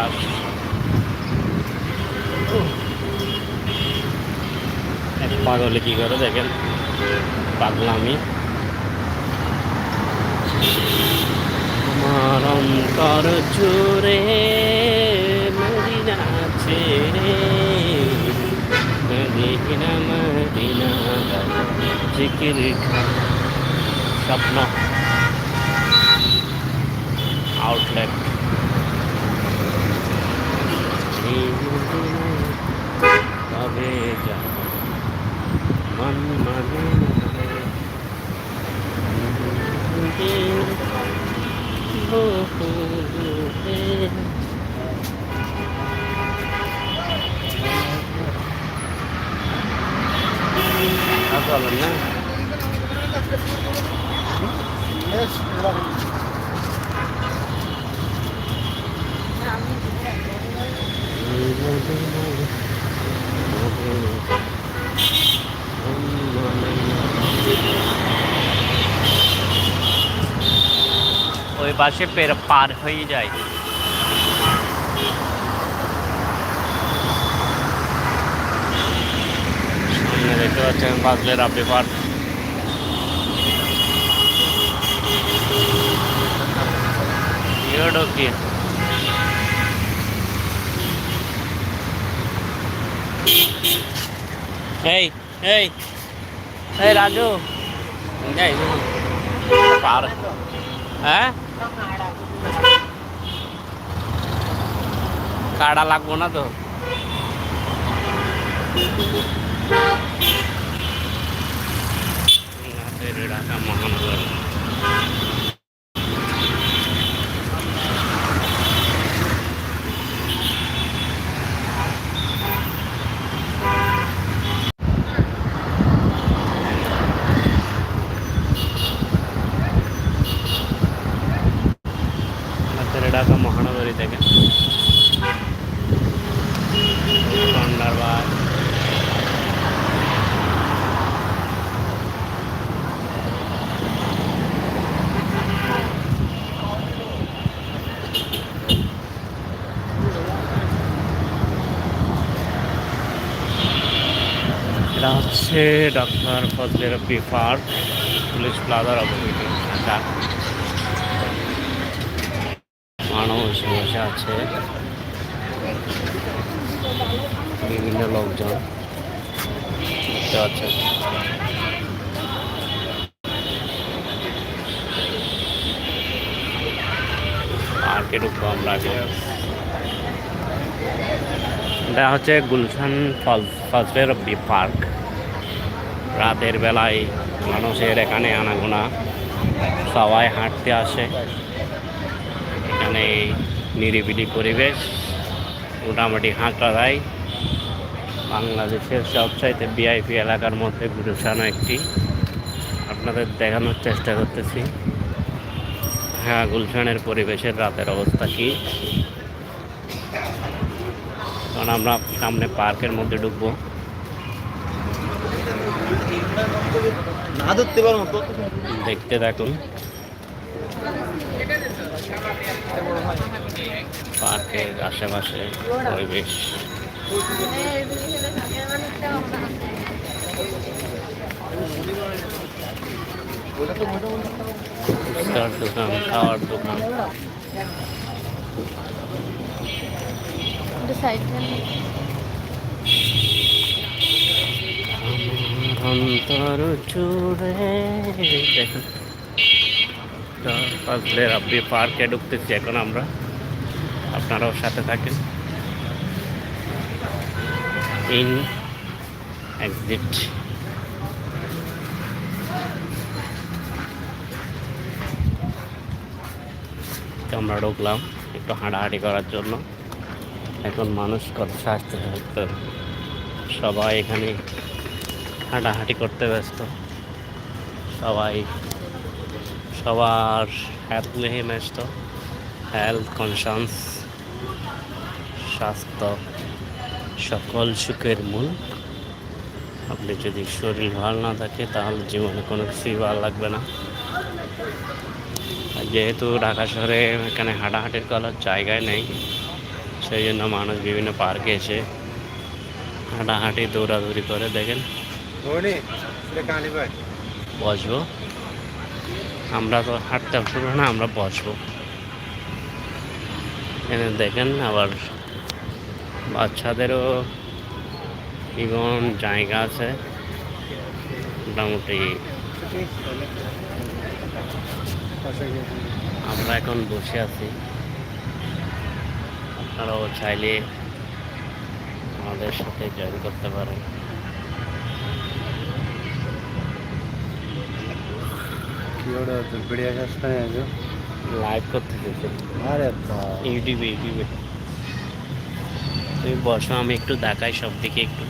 বাতাস এক পাগলে কী করে দেখেন? পাগলামি আমার অন্তর চুরে মদিনা ছেড়ে মদিনা মদিনা, জিকির স্বপ্ন। আউটলেট তবে যা মন মানে বলেন না। পাশে পের পার হয়ে যায় সামনে দেখতে পাচ্ছেন বাজলে রাবড়ি পার্ক এটাও কি এই এই এই রাজু যাই পার হ্যাঁ কাড়া লাগবো না তো মহানগর আমাদের ঢাকা মহানগরী থেকে কন্ডারবাগ এটা হচ্ছে ডক্টর ফজলের রব্বি পার্ক পুলিশ প্লাজার মানুষ বসে আছে। বিভিন্ন লোকজন আগে এটা হচ্ছে গুলশান ফজলের রব্বি পার্ক। রাতের বেলায় মানুষের এখানে আনাগোনা, সবাই হাঁটতে আসে। এখানে নিরিবিলি পরিবেশ, মোটামুটি হাঁটা যায় বাংলাদেশের সবচাইতে বিআইপি এলাকার মধ্যে গুলশানও একটি। আপনাদের দেখানোর চেষ্টা করতেছি। হ্যাঁ গুলশানের পরিবেশের রাতের অবস্থা কী? কারণ আমরা সামনে পার্কের মধ্যে ঢুকবো। ধরতে পারব তো দেখতে থাকুন। পার্কের আশেপাশে পরিবেশ। ফুচকার দোকান খাওয়ার দোকান। অন্তর জুড়ে। দেখুন। ফাজলে রাব্বি পার্কে ঢুকতেছি এখন আমরা। আপনারাও সাথে থাকেন। ইন এক্সিট আমরা ঢুকলাম একটু হাঁটাহাঁটি করার জন্য। এখন মানুষ কত স্বাস্থ্য তো সবাই এখানে হাঁটাহাঁটি করতে ব্যস্ত। সবাই, সবার হেলথ নিয়ে ব্যস্ত। হেলথ কনসাস স্বাস্থ্য, সকল সুখের মূল। আপনি যদি শরীর ভালো না থাকে, তাহলে জীবনে কোনো কিছুই ভালো লাগবে না। যেহেতু ঢাকা শহরে এখানে হাঁটাহাঁটির করার জায়গায় নেই, সেই জন্য মানুষ বিভিন্ন পার্কে এসে হাঁটাহাঁটি, দৌড়াদৌড়ি করে। দেখেন বসবো। আমরা তো হাঁটতে পারব না, আমরা বসবো। এখানে দেখেন আবার বাচ্চাদেরও ইভন জায়গা আছে। মোটামুটি আমরা এখন বসে আছি। আপনারাও চাইলে আমাদের সাথে জয়েন করতে পারেন। ওটা আছো? লাইভ করতে আরে ইউটিউবে ইউটিউবে তুমি বসো আমি একটু দেখাই সব দিকে একটু।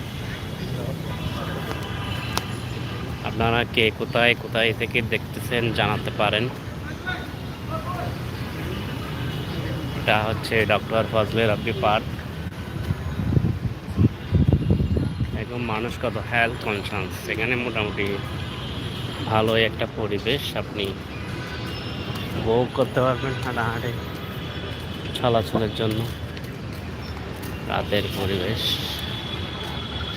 আপনারা কে কোথায় কোথায় থেকে দেখতেছেন জানাতে পারেন। এটা হচ্ছে ডক্টর ফজলে রব্বি পার্ক। এখন মানুষ কত হেলথ কনসাস সেখানে মোটামুটি ভালোই একটা পরিবেশ আপনি উপভোগ করতে পারবেন হাঁটাহাঁটি। চলাচলের জন্য। রাতের পরিবেশ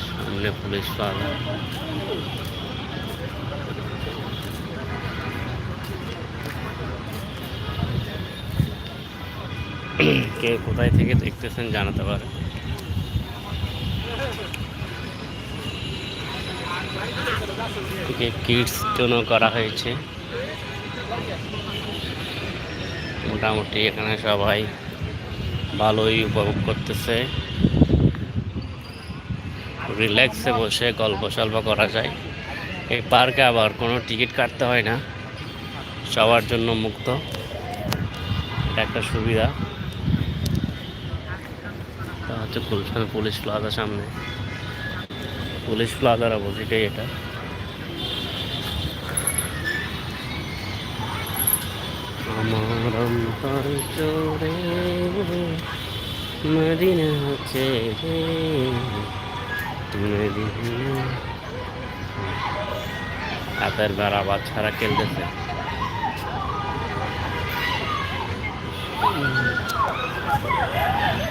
সামনে পুলিশ পাওয়া কে কোথায় থেকে দেখতেছেন জানাতে পারে কিডস জন্য করা হয়েছে। মোটামুটি এখানে সবাই ভালোই উপভোগ করতেছে। রিল্যাক্সে বসে গল্প সল্প করা যায়। এই পার্কে আবার কোনো টিকিট কাটতে হয় না। সবার জন্য মুক্ত। এটা একটা সুবিধা। হচ্ছে গুলশান পুলিশ প্লাজা সামনে। পুলিশ প্লাজার অপোজিটে এটা। আমার অন্তর জোরে মদিনা হচ্ছে হাতের বেড়া বাচ্চারা খেলতেছে।